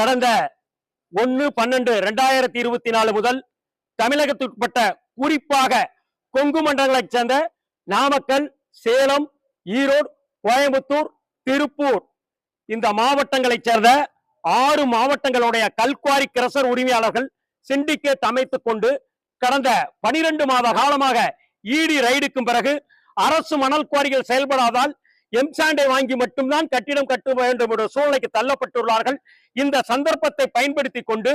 கடந்த ஒன்னு பன்னெண்டு ரெண்டாயிரத்தி இருபத்தி நாலு முதல் தமிழகத்துக்குட்பட்ட குறிப்பாக கொங்கு மண்டலங்களைச் சேர்ந்த நாமக்கல் சேலம் ஈரோடு கோயம்புத்தூர் திருப்பூர். இந்த மாவட்டங்களைச் சேர்ந்த ஆறு மாவட்டங்களுடைய கல்குவாரி கிரசர் உரிமையாளர்கள் சிண்டிகேட் அமைத்துக் கொண்டு கடந்த பனிரெண்டு மாத காலமாக ஈடி ரைடுக்கும் பிறகு அரசு மணல் குவாரிகள் செயல்படாதால் எம்சாண்டை வாங்கி மட்டும்தான் கட்டிடம் கட்ட வேண்டும் என்ற சூழ்நிலைக்கு தள்ளப்பட்டுள்ளார்கள். இந்த சந்தர்ப்பத்தை பயன்படுத்தி கொண்டு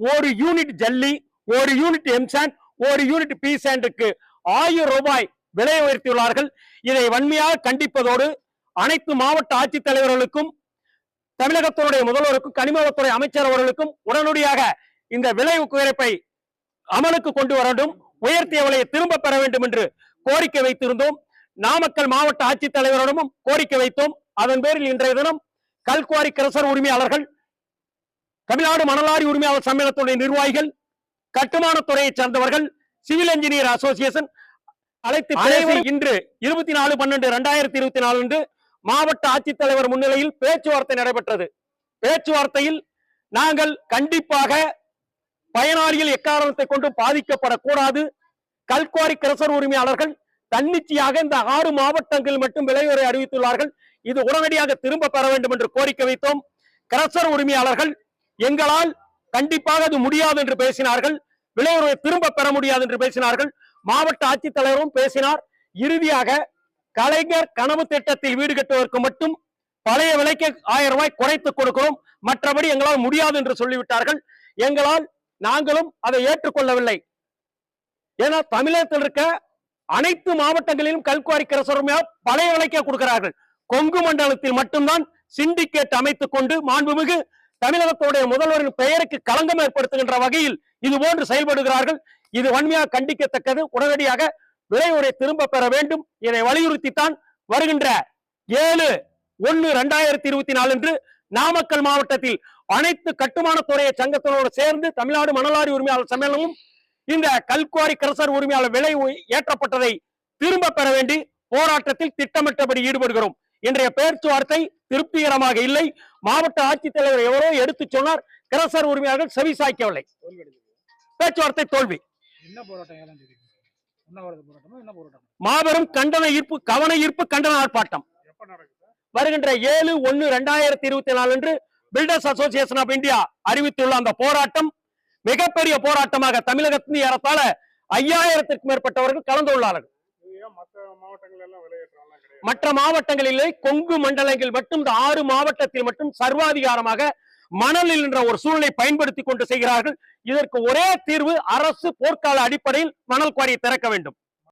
ஒரு யூனிட் ஜல்லி ஒரு யூனிட் எம்சாண்ட் ஒரு யூனிட் பி சாண்டுக்கு ஆயிரம் ரூபாய் விலை உயர்த்தியுள்ளார்கள். இதை வன்மையாக கண்டிப்பதோடு அனைத்து மாவட்ட ஆட்சித்தலைவர்களுக்கும் தமிழகத்தினுடைய முதல்வருக்கும் கனிமவளத்துறை அமைச்சர் அவர்களுக்கும் உடனடியாக இந்த விலை உயர்ப்பை அமலுக்கு கொண்டு வர வேண்டும் உயர்த்திய விலையை திரும்ப பெற வேண்டும் என்று கோரிக்கை வைத்திருந்தோம். நாமக்கல் மாவட்ட ஆட்சித்தலைவரிடமும் கோரிக்கை வைத்தோம். அதன் பேரில் இன்றைய தினம் கல்குவாரி கிரசர் உரிமையாளர்கள் தமிழ்நாடு மணலாரி உரிமையாளர் சம்மேளனத்துடைய நிர்வாகிகள் கட்டுமானத் துறையைச் சேர்ந்தவர்கள் சிவில் இன்ஜினியர் அசோசியேஷன் அழைத்து இன்று இருபத்தி நாலு பன்னெண்டு ரெண்டாயிரத்தி இருபத்தி நாலு அன்று மாவட்ட ஆட்சித்தலைவர் முன்னிலையில் பேச்சுவார்த்தை நடைபெற்றது. பேச்சுவார்த்தையில் நாங்கள் கண்டிப்பாக பயனாளிகள் எக்காரணத்தை கொண்டு பாதிக்கப்படக்கூடாது. கல்குவாரி கிரசர் உரிமையாளர்கள் தன்னிச்சையாக இந்த ஆறு மாவட்டங்கள் மட்டும் விலையுறை அறிவித்துள்ளார்கள். இது உடனடியாக திரும்ப பெற வேண்டும் என்று கோரிக்கை வைத்தோம். கிரசர் உரிமையாளர்கள் எங்களால் கண்டிப்பாக அது முடியாது என்று பேசினார்கள். விலையுறவை திரும்ப பெற முடியாது என்று பேசினார்கள். மாவட்ட ஆட்சித்தலைவரும் பேசினார். இறுதியாக கலைஞர் கனவு திட்டத்தில் வீடு கட்டுவதற்கு மட்டும் பழைய விலைக்கு ஆயிரம் ரூபாய் குறைத்து கொடுக்கிறோம். மற்றபடி எங்களால் முடியாது என்று சொல்லிவிட்டார்கள். எங்களால் நாங்களும் அதை ஏற்றுக்கொள்ளவில்லை. ஏன்னா தமிழகத்தில் இருக்க அனைத்து மாவட்டங்களிலும் கல்குவாரி கிரசரமையா பழைய விலைக்கே கொடுக்கிறார்கள். கொங்கு மண்டலத்தில் மட்டும்தான் சிண்டிகேட் அமைத்துக் கொண்டு மாண்புமிகு தமிழகத்துடைய முதல்வரின் பெயருக்கு களங்கம் ஏற்படுத்துகின்ற வகையில் இது போன்று செயல்படுகிறார்கள். இது வன்மையாக கண்டிக்கத்தக்கது. உடனடியாக விலை உரை திரும்ப பெற வேண்டும். இதை வலியுறுத்தித்தான் வருகின்ற ஏழு ஒன்னு இரண்டாயிரத்தி இருபத்தி நாலு அன்று நாமக்கல் மாவட்டத்தில் அனைத்து கட்டுமான துறையை சங்கத்தினோடு சேர்ந்து தமிழ்நாடு மணலாரி உரிமையாளர் சம்மேளனமும் இந்த கல்குவாரி கிரசர் உரிமையாளர் விலை ஏற்றப்பட்டதை திரும்ப பெற வேண்டி போராட்டத்தில் திட்டமிட்டபடி ஈடுபடுகிறோம். இன்றைய பேச்சுவார்த்தை திருப்திகரமாக இல்லை. மாவட்ட ஆட்சித்தலைவர் எவரோ எடுத்துச் சொன்னார் கிரசர் உரிமையாளர்கள் செவிசாய்க்கவில்லை தோல்வி. அடைஞ்சது பேச்சுவார்த்தை தோல்வி மாபெரும் கண்டன ஈர்ப்பு கவன ஈர்ப்பு கண்டன ஆர்ப்பாட்டம். வருகின்ற ஏழு ஒன்னு ரெண்டாயிரத்தி இருபத்தி நாலு அன்று பில்டர்ஸ் அசோசியேஷன் ஆஃப் இந்தியா அறிவித்துள்ள அந்த போராட்டம் மிகப்பெரிய போராட்டமாக தமிழகத்தின் ஏறத்தாழ ஐயாயிரத்திற்கும் மேற்பட்டவர்கள் கலந்து கொள்ளார்கள் மற்ற மாவட்டங்களிலே கொங்கு மண்டலங்கள் மட்டும் இந்த ஆறு மாவட்டத்தில் மட்டும் சர்வாதிகாரமாக மணலில் என்ற ஒரு சூழ்நிலை பயன்படுத்தி கொண்டு செய்கிறார்கள். இதற்கு ஒரே தீர்வு அரசு போர்க்கால அடிப்படையில் மணல் குவாரியை திறக்க வேண்டும்.